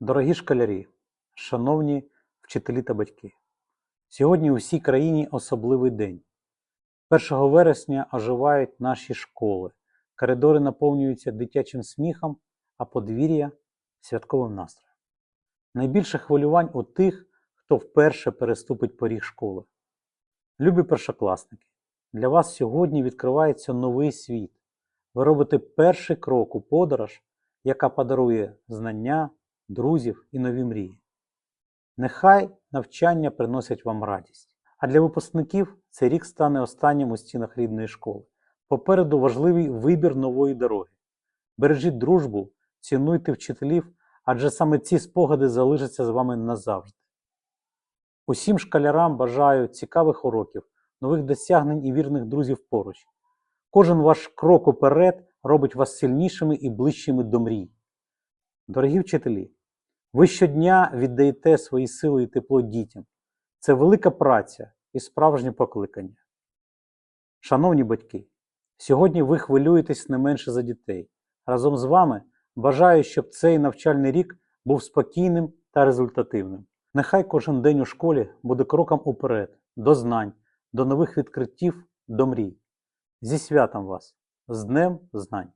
Дорогі школярі, шановні вчителі та батьки, сьогодні у всій країні особливий день. 1 вересня оживають наші школи, коридори наповнюються дитячим сміхом, а подвір'я святковим настроєм. Найбільше хвилювань у тих, хто вперше переступить поріг школи. Любі першокласники, для вас сьогодні відкривається новий світ. Ви робите перший крок у подорож, яка подарує знання, друзів і нові мрії. Нехай навчання приносять вам радість. А для випускників цей рік стане останнім у стінах рідної школи. Попереду важливий вибір нової дороги. Бережіть дружбу, цінуйте вчителів, адже саме ці спогади залишаться з вами назавжди. Усім школярам бажаю цікавих уроків, нових досягнень і вірних друзів поруч. Кожен ваш крок уперед робить вас сильнішими і ближчими до мрій. Дорогі вчителі, ви щодня віддаєте свої сили і тепло дітям. Це велика праця і справжнє покликання. Шановні батьки, сьогодні ви хвилюєтесь не менше за дітей. Разом з вами бажаю, щоб цей навчальний рік був спокійним та результативним. Нехай кожен день у школі буде кроком уперед, до знань, до нових відкриттів, до мрій. Зі святом вас, з Днем Знань!